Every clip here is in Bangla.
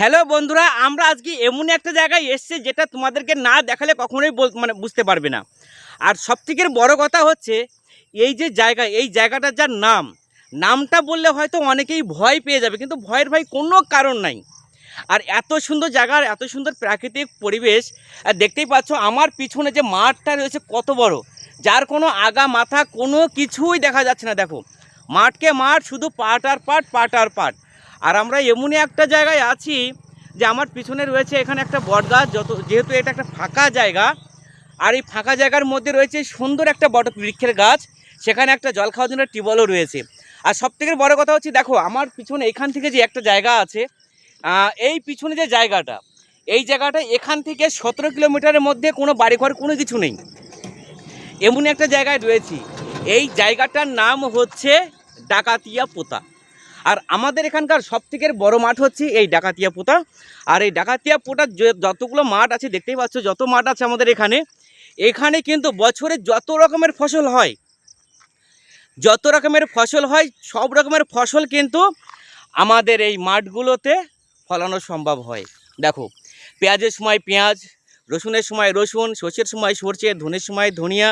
হ্যালো বন্ধুরা, আমরা আজকে এমন একটা জায়গায় এসেছি যেটা তোমাদেরকে না দেখালে কখনোই বল- মানে বুঝতে পারবে না। আর সবথেকে বড় কথা হচ্ছে, এই যে জায়গা, এই জায়গাটার যার নাম, নামটা বললে হয়তো অনেকেই ভয় পেয়ে যাবে, কিন্তু ভয়ের ভাই কোনো কারণ নাই। আর এত সুন্দর জায়গার এত সুন্দর প্রাকৃতিক পরিবেশ, আর দেখতেই পাচ্ছ আমার পিছনে যে মাঠটা রয়েছে কত বড়, যার কোনো আগা মাথা কোনো কিছুই দেখা যাচ্ছে না, দেখো। মাঠকে মাঠ, শুধু পাট আর পাট পাট আর পাট। আর আমরা এমনই একটা জায়গায় আছি যে আমার পিছনে রয়েছে এখানে একটা বটগাছ যত যেহেতু এটা একটা ফাঁকা জায়গা, আর এই ফাঁকা জায়গার মধ্যে রয়েছে সুন্দর একটা বট বৃক্ষের গাছ, সেখানে একটা জল খাওয়ার জন্য টিউবওয়েলও রয়েছে। আর সব থেকে বড় কথা হচ্ছে, দেখো, আমার পিছনে এখান থেকে যে একটা জায়গা আছে এই পিছনে যে জায়গাটা, এই জায়গাটা এখান থেকে সতেরো কিলোমিটারের মধ্যে কোনো বাড়িঘর, কোনো কিছু নেই। এমন একটা জায়গায় রয়েছি। এই জায়গাটার নাম হচ্ছে ডাকাতিয়া পোতা। আর আমাদের এখানকার সব থেকে বড় মাঠ হচ্ছে এই ডাকাতিয়া পোতা। আর এই ডাকাতিয়া পোতার যতগুলো মাঠ আছে, দেখতেই পাচ্ছ যত মাঠ আছে আমাদের এখানে এখানে কিন্তু বছরে যত রকমের ফসল হয়, যত রকমের ফসল হয়, সব রকমের ফসল কিন্তু আমাদের এই মাঠগুলোতে ফলানো সম্ভব হয়। দেখো, পেঁয়াজের সময় পেঁয়াজ, রসুনের সময় রসুন, সর্ষের সময় সর্ষে, ধনের সময় ধনিয়া,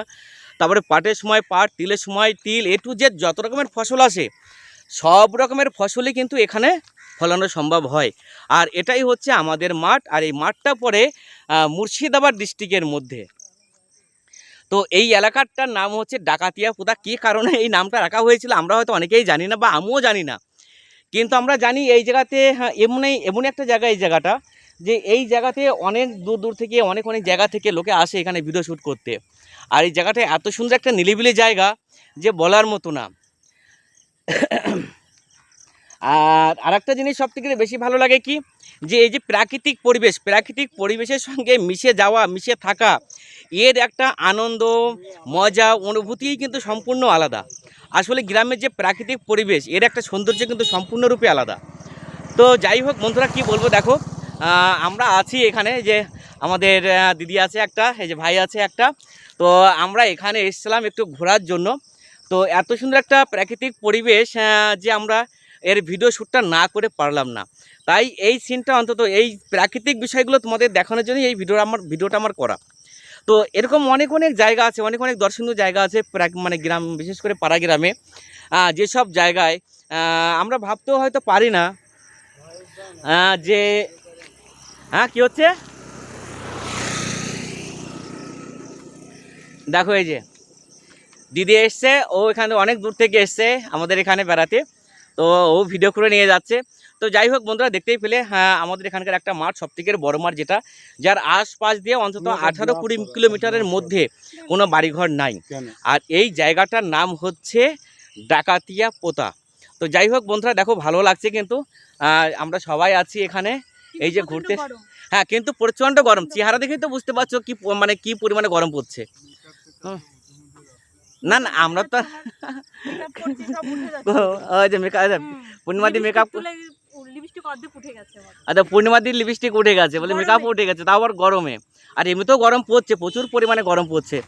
তারপরে পাটের সময় পাট, তিলের সময় তিল, এ টু জেড যত রকমের ফসল আসে সব রকমের ফসলই কিন্তু এখানে ফলানো সম্ভব হয়। আর এটাই হচ্ছে আমাদের মাঠ আর এই মাঠটা পড়ে মুর্শিদাবাদ ডিস্ট্রিক্টের মধ্যে। তো এই এলাকাটার নাম হচ্ছে ডাকাতিয়া পোতা। কী কারণে এই নামটা রাখা হয়েছিল আমরা হয়তো অনেকেই জানি না বা আমিও জানি না। কিন্তু আমরা জানি এই জায়গাতে হ্যাঁ, এমনই এমন একটা জায়গা এই জায়গাটা যে এই জায়গাতে অনেক দূর দূর থেকে অনেক অনেক জায়গা থেকে লোকে আসে এখানে ভিডিও শ্যুট করতে। আর এই জায়গাটা এত সুন্দর একটা নিলিবিলি জায়গা যে বলার মতো না। আর আরেকটা জিনিস সব থেকে বেশি ভালো লাগে কি? যে এই যে প্রাকৃতিক পরিবেশ, প্রাকৃতিক পরিবেশের সঙ্গে মিশে যাওয়া, মিশে থাকা, এর একটা আনন্দ, মজা, অনুভূতিই কিন্তু সম্পূর্ণ আলাদা। আসলে গ্রামের যে প্রাকৃতিক পরিবেশ, এর একটা সৌন্দর্য কিন্তু সম্পূর্ণরূপে আলাদা। তো যাই হোক বন্ধুরা, কি বলব দেখো আমরা আছি এখানে যে আমাদের দিদি আছে একটা, এই যে ভাই আছে একটা। তো আমরা এখানে এসেছিলাম একটু ঘোরার জন্য। তো এত সুন্দর একটা প্রাকৃতিক পরিবেশ যে আমরা এর ভিডিও শ্যুটটা না করে পারলাম না। তাই এই সিনটা অন্তত, এই প্রাকৃতিক বিষয়গুলো তোমাদের দেখানোর জন্যই এই ভিডিও আমার ভিডিওটা আমার করা। তো এরকম অনেক অনেক জায়গা আছে, অনেক অনেক দর্শনীয় জায়গা আছে মানে গ্রাম, বিশেষ করে পাড়া গ্রামে। যেসব জায়গায় আমরা ভাবতেও হয়তো পারি না যে হ্যাঁ কী হচ্ছে? দেখো এই যে। দিদি এসছে ও এখানে অনেক দূর থেকে এসছে আমাদের এখানে বেড়াতে। তো ও ভিডিও করে নিয়ে যাচ্ছে। তো যাই হোক বন্ধুরা দেখতেই পেলে হ্যাঁ আমাদের এখানকার একটা মাঠ সবথেকে বড় মাঠ যেটা যার আশপাশ দিয়ে অন্তত আঠারো কুড়ি কিলোমিটারের মধ্যে কোনো বাড়িঘর নাই। আর এই জায়গাটার নাম হচ্ছে ডাকাতিয়া পোতা। তো যাই হোক বন্ধুরা দেখো ভালো লাগছে কিন্তু। আমরা সবাই আছি এখানে। এই যে ঘুরতে হ্যাঁ কিন্তু প্রচণ্ড গরম। চেহারা দেখেই তো বুঝতে পারছ কি মানে কি পরিমাণে গরম পড়ছে। হুম। না না আমরা তো ওই যে মেকআপ পূর্ণিমাদি মেকআপ লিপস্টিক অর্ধেক উঠে গেছে আচ্ছা পূর্ণিমাদির লিপস্টিক উঠে গেছে বলে। মেকআপ উঠে গেছে তাও আবার গরমে। আর এমনিতেও গরম পড়ছে প্রচুর পরিমাণে গরম পড়ছে।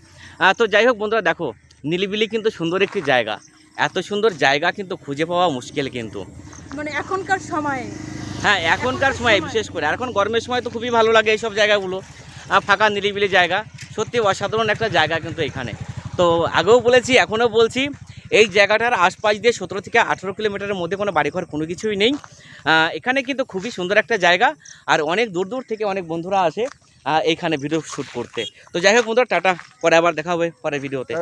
তো যাই হোক বন্ধুরা দেখো নিলিবিলি কিন্তু সুন্দর একটি জায়গা। এত সুন্দর জায়গা কিন্তু খুঁজে পাওয়া মুশকিল কিন্তু। মানে এখনকার সময়ে। হ্যাঁ এখনকার সময় সময়। বিশেষ করে। এখন গরমের সময় তো খুবই ভালো লাগে এইসব জায়গাগুলো। ফাঁকা নিরিবিলি জায়গা। সত্যি অসাধারণ একটা জায়গা কিন্তু এখানে। তো আগেও বলেছি, এখনও বলছি, এই জায়গাটার আশপাশ দিয়ে সতেরো থেকে আঠেরো কিলোমিটারের মধ্যে কোনো বাড়িঘর কোনো কিছুই নেই। এখানে কিন্তু খুবই সুন্দর একটা জায়গা, আর অনেক দূর দূর থেকে অনেক বন্ধুরা আসে এইখানে ভিডিও শ্যুট করতে। তো যাই হোক বন্ধুরা, টাটা, পরে আবার দেখা হবে পরে ভিডিওতে